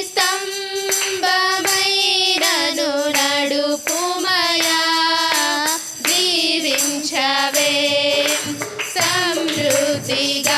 స్తంభమైనను నడుపుమయా దీవించవే సమృద్ధిగా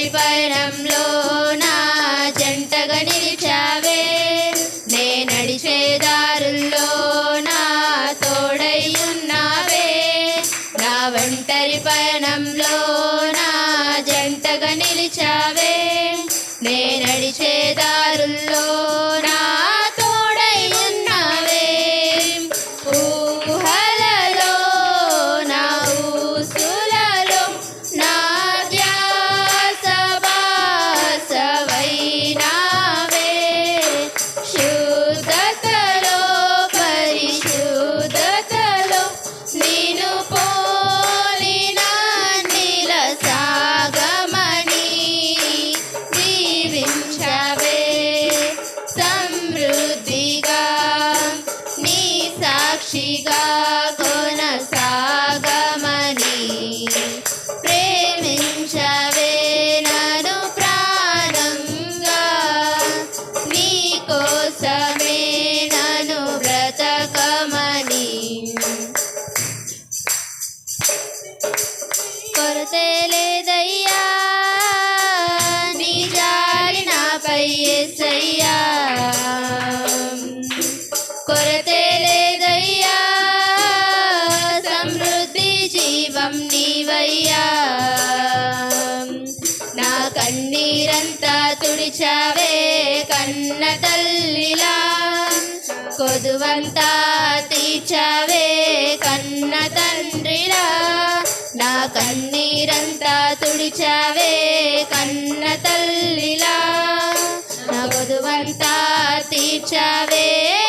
ఒంటరి పయనంలో నా జంటగా నిలిచావే. నే నడిచే దారుల్లో నా తోడై ఉన్నావే. నా ఒంటరి పయనంలో నా జంటగా నిలిచావే. నే కొరతే లేదయ్యా నీ జాలి నాపై ఎసయ్యా కొరతే లేదయ్యా సమృద్ధి జీవం నీవయ్యా. నా కన్నీరంతా తుడిచావే కన్న తల్లిలా. కొదువంతా తీర్చావే కన్న తండ్రిలా కన్నీరంతా తుడిచావే కన్న తల్లిలా. నా కొదువంతా తీర్చావే.